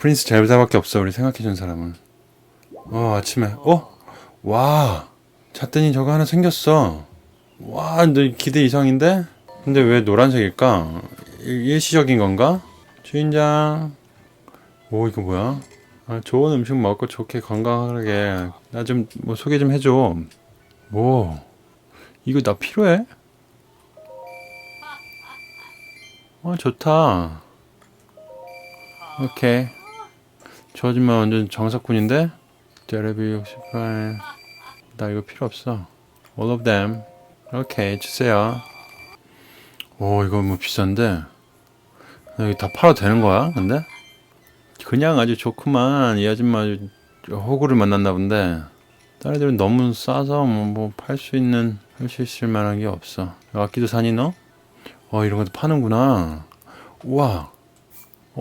프린스 젤다밖에 없어 우리 생각해준 사람은 어 아침에 어? 와 잤더니 저거 하나 생겼어 와 너 기대 이상인데? 근데 왜 노란색일까? 일- 일시적인 건가? 주인장 오 이거 뭐야? 아, 좋은 음식 먹고 좋게 건강하게 나 좀 뭐 소개 좀 해줘 뭐 이거 나 필요해? 어 좋다 오케이 저 아줌마 완전 정석군인데? 데레비 68 나 이거 필요 없어. All of them. 오케이 주세요. 오 이거 뭐 비싼데? 나 이거 다 팔아도 되는 거야 근데? 그냥 아주 좋구만. 이 아줌마 호구를 만났나 본데. 다른 애들은 너무 싸서 뭐 팔수 있는 할 수 있을 만한 게 없어. 악기도 사니 너? 어 이런 것도 파는구나. 우와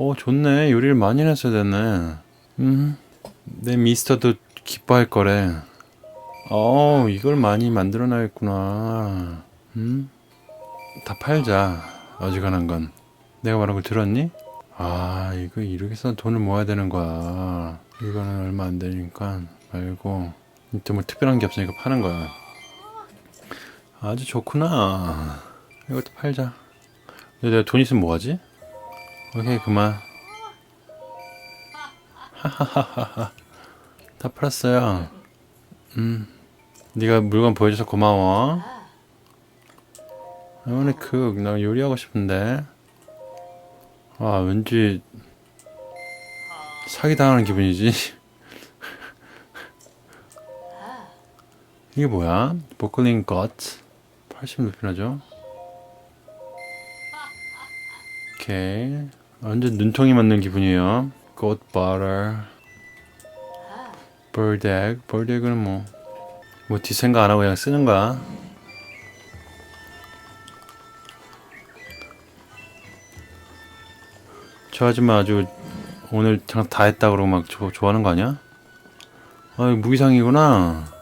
어 좋네. 요리를 많이 했어야 됐네. 음 내 미스터도 기뻐할 거래. 어 이걸 많이 만들어 놔야겠구나. 음 다 팔자. 어지간한 건. 내가 말한 걸 들었니? 아 이거 이렇게 해서 돈을 모아야 되는 거야. 이거는 얼마 안 되니까 말고. 이때 뭐 특별한 게 없으니까 파는 거야. 아주 좋구나. 이것도 팔자. 근데 내가 돈 있으면 뭐하지? 오케이 그만. 하하하하 다 팔았어요. 음 네가 물건 보여줘서 고마워. I wanna cook 나 요리하고 싶은데. 아 왠지 사기당하는 기분이지? 이게 뭐야? 보클링 것80 루피나죠? 오케이 완전 눈통이 맞는 기분이에요. Egg. Bird egg는 뭐뭐 뒷생각 안 하고 그냥 쓰는 거야. 저 아줌마 아주 오늘 그냥 다 했다 그러고 막 저, 좋아하는 거 아니야? 아 무기상이구나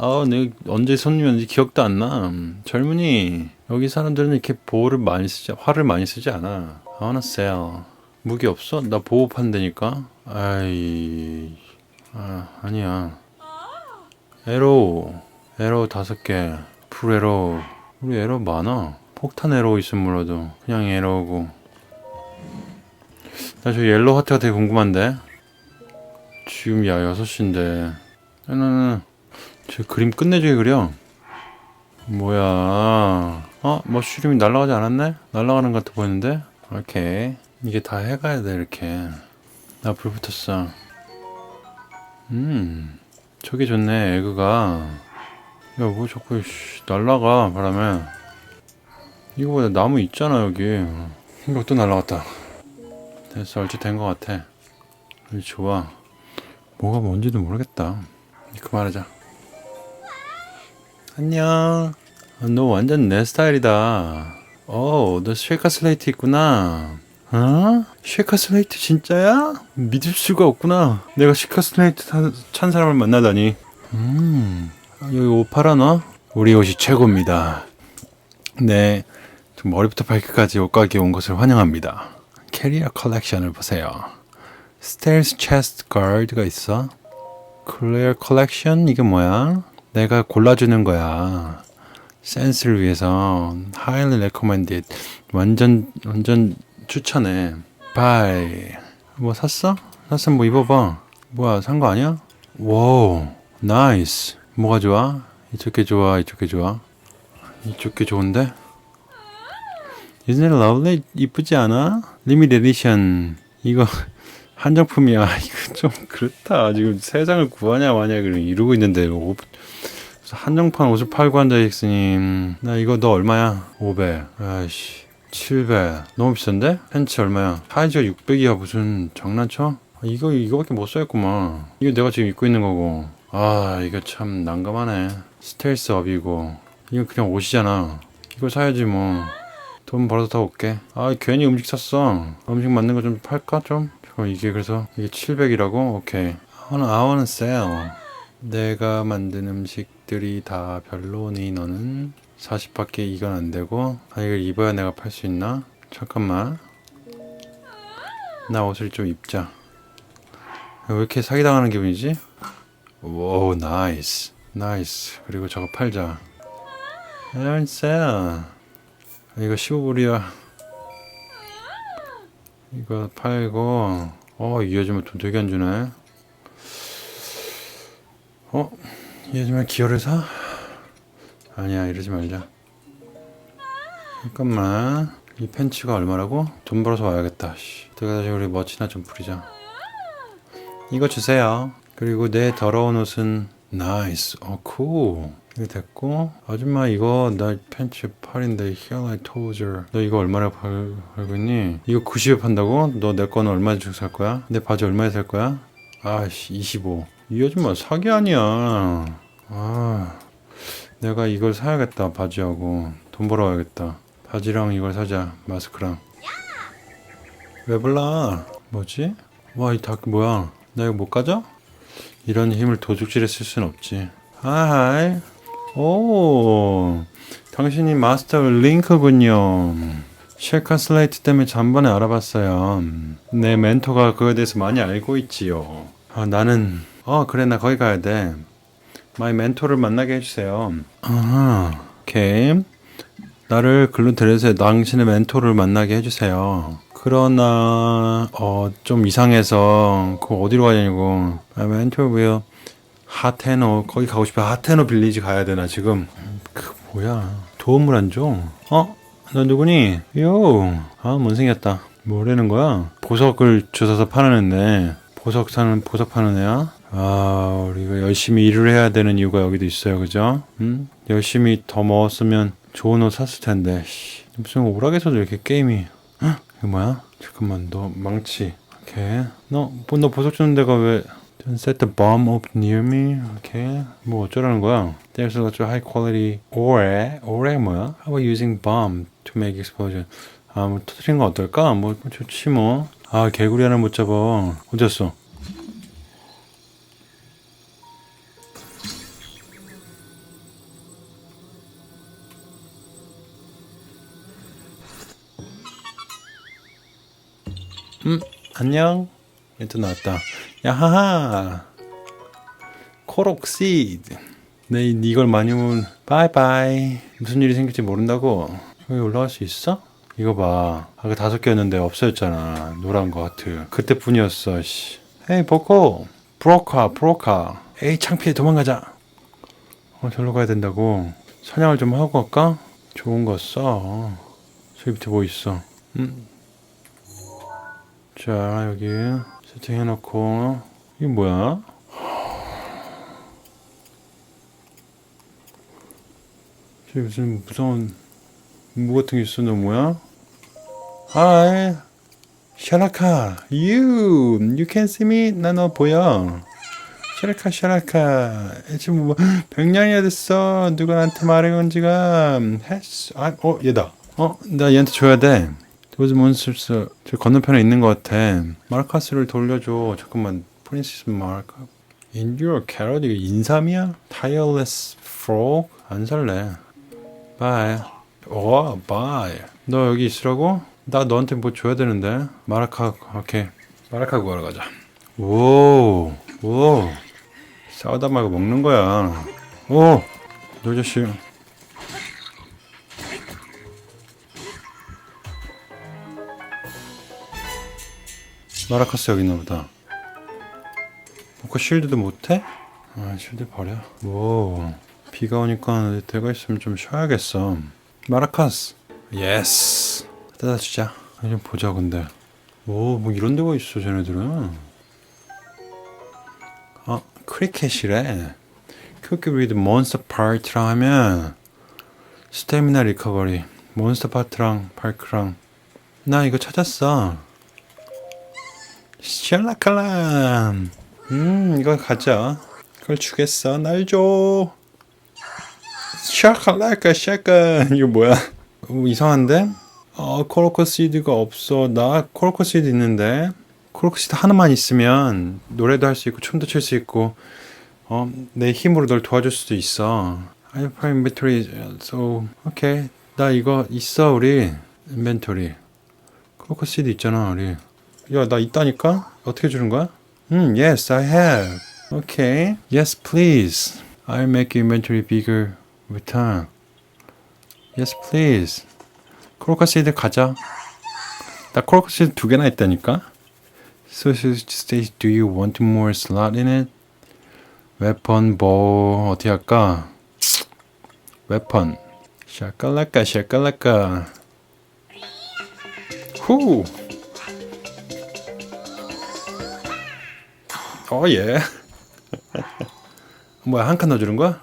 아, 내가 언제 손님이었는지 기억도 안 나. 음, 젊은이, 여기 사람들은 이렇게 보호를 많이 쓰지, 화를 많이 쓰지 않아. I wanna sell. 무기 없어? 나 보호 판다니까? 아이, 아, 아니야. 에로우, 에로우 다섯 개. 풀 에로우. 우리 에로우 많아. 폭탄 에로우 있으면 몰라도. 그냥 에로우고. 나 저 옐로우 하트가 되게 궁금한데? 지금 야 6시인데. 나는 저 그림 끝내주게 그려. 뭐야? 어? 머쉬룸이 날아가지 않았네? 날아가는 것 같아 보이는데? 오케이. 이게 다 해가야 돼, 이렇게. 나 불 붙었어. 음. 저게 좋네, 에그가. 야, 뭐 자꾸, 씨, 날아가, 바람에. 이거 보다 나무 있잖아, 여기. 이거 또 날아갔다. 됐어, 얼추 된 것 같아. 이 좋아. 뭐가 뭔지도 모르겠다. 그만하자. 안녕. 아, 너 완전 내 스타일이다. 어, 너 쉐이커 슬레이트 있구나. 어? 쉐이커 슬레이트 진짜야? 믿을 수가 없구나. 내가 쉐이커 슬레이트 타- 찬 사람을 만나다니. 음, 아, 여기 옷 팔아 너? 우리 옷이 최고입니다. 네, 좀 머리부터 발끝까지 옷가게에 온 것을 환영합니다. 캐리어 컬렉션을 보세요. 스테일스 체스트 가드가 있어. 클리어 컬렉션 이게 뭐야? 내가 골라주는 거야. 센스를 위해서 highly recommended 완전 완전 추천해. buy 뭐 샀어? 샀으면 뭐 입어봐. 뭐야 산 거 아니야? 와우 나이스. 뭐가 좋아? 이쪽 게 좋아 이쪽 게 좋아? 이쪽 게 좋은데? Isn't it lovely? 이쁘지 않아? Limited edition 이거 한정품이야. 이거 좀 그렇다. 지금 세 장을 구하냐 마냐 그냥 이러고 있는데 옷- 한정판 옷을 팔고 앉아 있으니 음, 나 이거 너 얼마야? 500. 아이씨. 700. 너무 비싼데? 팬츠 얼마야? 사이즈가 600이야 무슨 장난쳐? 아, 이거 이거밖에 못 사겠구만. 이거 내가 지금 입고 있는 거고. 아 이거 참 난감하네. 스텔스 업이고 이거 그냥 옷이잖아. 이거 사야지 뭐. 돈 벌어서 다 올게. 아 괜히 음식 샀어. 음식 맞는 거좀 팔까 좀? 어, 이게 그래서 이게 700이라고? 오케이. I wanna, I wanna sell. 내가 만든 음식들이 다 별로니 너는 40밖에 이건 안 되고 아 이걸 입어야 내가 팔 수 있나? 잠깐만 나 옷을 좀 입자. 왜 이렇게 사기당하는 기분이지? 오, 나이스. 나이스. 그리고 저거 팔자. 앨세 이거 15불이야. 이거 팔고, 어, 이 아줌마 돈 되게 안 주네. 어? 이 아줌마 기어를 사? 아니야, 이러지 말자. 잠깐만. 이 팬츠가 얼마라고? 돈 벌어서 와야겠다. 씨. 내가 다시 우리 멋이나 좀 부리자. 이거 주세요. 그리고 내 더러운 옷은 나이스. 어, 쿨. 이거 됐고 아줌마 이거 나 팬츠 팔인데 told you 너 이거 얼마나 팔, 팔고 있니? 이거 90에 판다고? 너 내 거는 얼마에 살 거야? 내 바지 얼마에 살 거야? 아씨 25. 이 아줌마 사기 아니야. 아 내가 이걸 사야겠다 바지하고 돈 벌어야겠다. 바지랑 이걸 사자 마스크랑. 왜 불러? 뭐지? 와이 다크 뭐야? 나 이거 못 가져? 이런 힘을 도둑질에 쓸 순 없지. 하이. 오, 당신이 마스터 링크군요. 쉘카 슬레이트 때문에 전번에 알아봤어요. 내 멘토가 그거에 대해서 많이 알고 있지요. 아, 나는, 어, 그래, 나 거기 가야 돼. 마이 멘토를 만나게 해주세요. 아하, 오케이. 나를 글로 데려서 당신의 멘토를 만나게 해주세요. 그러나 어 좀 이상해서 그 어디로 가냐고. 아, 멘토 왜요? 하테노 거기 가고 싶어. 하테노 빌리지 가야 되나 지금? 그 뭐야? 도움을 안 줘? 어? 너 누구니? 요. 아 못생겼다. 뭐라는 거야? 보석을 주워서 파는 애네. 보석 사는 보석 파는 애야? 아 우리가 열심히 일을 해야 되는 이유가 여기도 있어요, 그죠? 음? 열심히 더 먹었으면 좋은 옷 샀을 텐데. 씨. 무슨 오락에서도 이렇게 게임이. 헉, 이거 뭐야? 잠깐만, 너 망치. 오케이. 너, 뭐, 너 보석 주는 데가 왜? Don't set the bomb up near me. 오케이. 뭐 어쩌라는 거야? There's a lot of high quality ore. ore 뭐야? How about using bomb to make explosion? 아, 뭐 터트리는 거 어떨까? 뭐 좋지 뭐. 아, 개구리 하나 못 잡아. 어디였어? 안녕. 멘트 나왔다. 야하하. 코록시드. 네, 이걸 많이 온. 바이바이. 무슨 일이 생길지 모른다고. 여기 올라갈 수 있어? 이거 봐. 아까 다섯 개였는데 없어졌잖아. 노란 거 하트. 그때뿐이었어. 씨. 헤이 보코. 브로카, 브로카. 에이 창피해 도망가자. 어, 절로 가야 된다고. 사냥을 좀 하고 갈까? 좋은 거 써. 저기 밑에 뭐 있어? 음, 자 여기 세팅해놓고. 이게 뭐야? 저기 무슨 무서운 무 같은 게너 뭐야? 하이 샤라카. You can see me. 나너 보여. 샤라카 샤라카. 지금 뭐 백년이나 됐어. 누가 나한테 말해 건 지가. 했어 아 어 얘다. 어 나 얘한테 줘야 돼 도즈 몬스터스 저 건너편에 있는 것 같아. 마르카스를 돌려줘. 잠깐만. 프린세스 마르카. Your carrot 이거 인삼이야? Tireless frog? 안 살래. Bye. 오, bye. 너 여기 있으라고? 나 너한테 뭐 줘야 되는데. 마라카, 오케이. 마라카 구하러 가자. 오, 오. 싸우다 말고 먹는 거야. 오, 너 자식. 마라카스 여기 있나 보다. 뭐그 쉴드도 못해? 아, 쉴드 버려. 오, 비가 오니까 대가 있으면 좀 쉬어야겠어. 마라카스. 예스. 뜯어 주자. 좀 보자 근데. 오, 뭐 이런 데가 있어 쟤네들은. 아, 크리켓이래. 큐큐 위드 몬스터 파트랑 하면 스태미나 리커버리. 몬스터 파트랑 파크랑 나 이거 찾았어. 샬라칼람. 음, 이거 가자. 그걸 주겠어. 날 줘. 샤칼라카 샤카. 이거 뭐야? 어, 이상한데? 어, 코로코 시드가 없어. 나 코로코 시드 있는데. 코로코 시드 하나만 있으면 노래도 할 수 있고 춤도 출 수 있고 어, 내 힘으로 널 도와줄 수도 있어. I have inventory. So, okay. 나 이거 있어, 우리. 인벤토리. 코로코 시드 있잖아, 우리. 야, 나 있다니까? 어떻게 주는 거야? 음, yes, I have. Okay. Yes, please. I'll make inventory bigger with time. Yes, please. 크로커시드 가자. 나 크로커시드 두 개나 있다니까? Social stage, do you want more slot in it? 웨펀, 뭐, 어디 할까? 웨펀. 샤깔라까, 샤깔라까. 후! 어, 예. 뭐야, 한 칸 넣어주는 거야?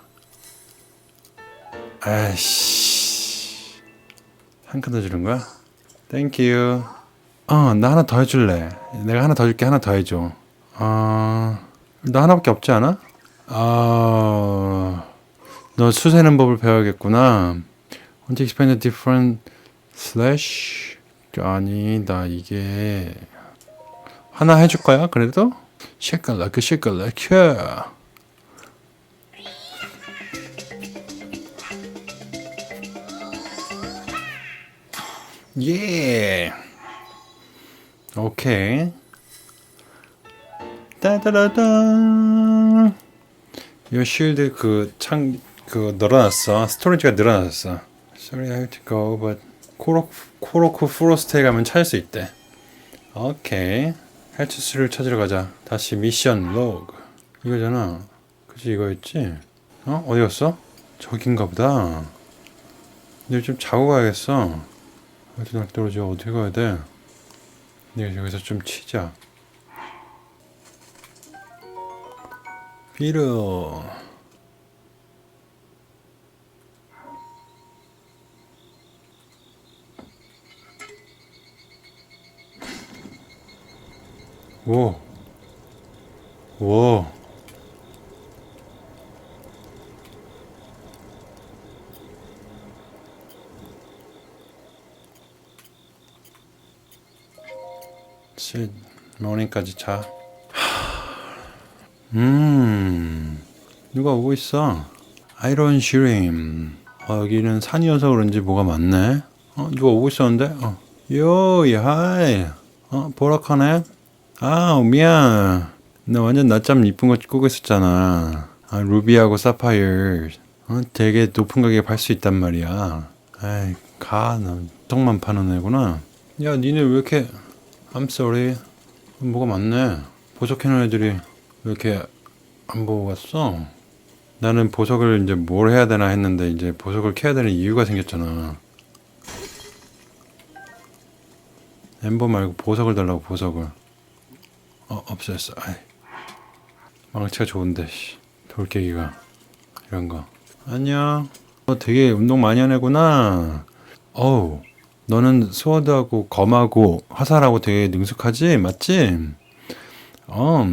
아이씨. 한 칸 넣어주는 거야? 땡큐. 어, 나 하나 더 해줄래. 내가 하나 더 줄게, 하나 더 해줘. 어, 너 하나밖에 없지 않아? 아, 너 수세는 법을 배워야겠구나. To explain the different slash? 아니, 나 이게 하나 해줄 거야? 그래도? 쉐kal라크 쉐kal라크. 예. 오케이. 따다라다. 이 쉴드 그창 그 늘어났어. 스토리지가 늘어났어. Sorry, I have to go, but 코로 코로크 프로스트에 가면 찾을 수 있대. 오케이. 헬투스를 찾으러 가자. 다시 미션 로그. 이거잖아. 그치 이거였지? 어? 어디 갔어? 저긴가 보다. 근데 좀 자고 가야겠어. 어디 날 떨어져? 어디 가야 돼? 내가 여기서 좀 치자. 비르. 오. 오. 실 모닝까지 자. 음. 누가 오고 있어? 아이런 슈림. 어, 여기는 산이어서 그런지 뭐가 많네. 어, 누가 오고 있었는데? 어. 요, 하이. 어, 보라카네. 아, 미안. 나 완전 낮잠 이쁜 거 꾸고 있었잖아. 아, 루비하고 사파이어. 어, 되게 높은 가격에 팔 수 있단 말이야. 아이, 가, 너. 턱만 파는 애구나. 야, 니네 왜 이렇게, I'm sorry. 뭐가 많네. 보석해놓은 애들이 왜 이렇게 안 보고 갔어? 나는 보석을 이제 뭘 해야 되나 했는데 이제 보석을 캐야 되는 이유가 생겼잖아. 엠버 말고 보석을 달라고 보석을. 어 없어졌어. 아이. 망치가 좋은데 씨. 돌깨기가 이런 거. 안녕. 어 되게 운동 많이 하는 애구나. 어우. 너는 스워드하고 검하고 화살하고 되게 능숙하지? 맞지? 어,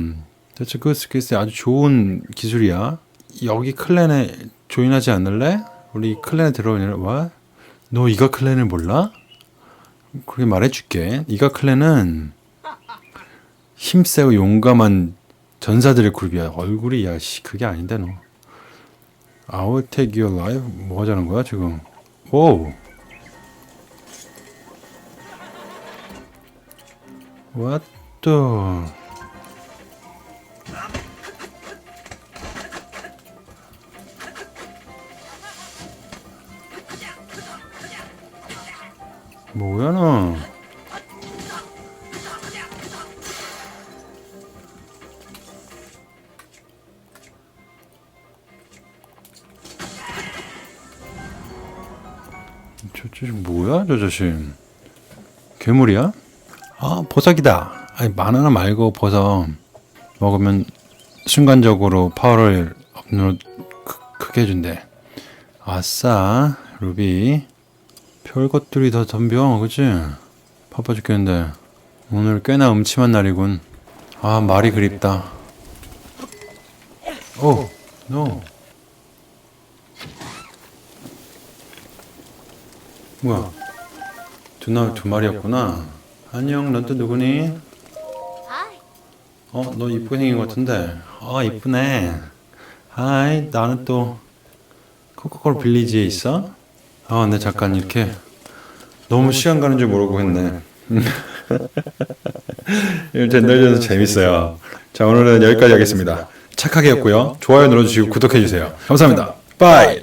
대체 그 스킬이 아주 좋은 기술이야. 여기 클랜에 조인하지 않을래? 우리 클랜에 들어오냐? 와? 너 이가 클랜을 몰라? 그렇게 말해줄게. 이가 클랜은 힘세고 용감한 전사들의 그룹이야. 얼굴이 야 씨 그게 아닌데 너. I will take your life. 뭐 하자는 거야 지금? 오. What? 뭐야 너? 저 자식 뭐야 저 자식? 괴물이야? 아 보석이다. 아니 바나나 말고 보석 먹으면 순간적으로 파워를 업로드 크, 크게 해준대. 아싸 루비. 별것들이 다 덤벼 그치? 바빠 죽겠는데 오늘 꽤나 음침한 날이군. 아 말이 그립다. 오, 노. 뭐야? 두나 두 마리였구나. 안녕, 넌 또 누구니? Hi. 어, 너 이쁘게 생긴 것 같은데. 아, 이쁘네. 하이, 나는 또 코코콜 빌리지에 있어? 아, 근데 잠깐 이렇게 너무 시간 가는 줄 모르고 했네. 이 젠더리전도 재밌어요. 자 오늘은 여기까지 하겠습니다. 착하게였고요. 좋아요 눌러주시고 구독해주세요. 감사합니다. 바이.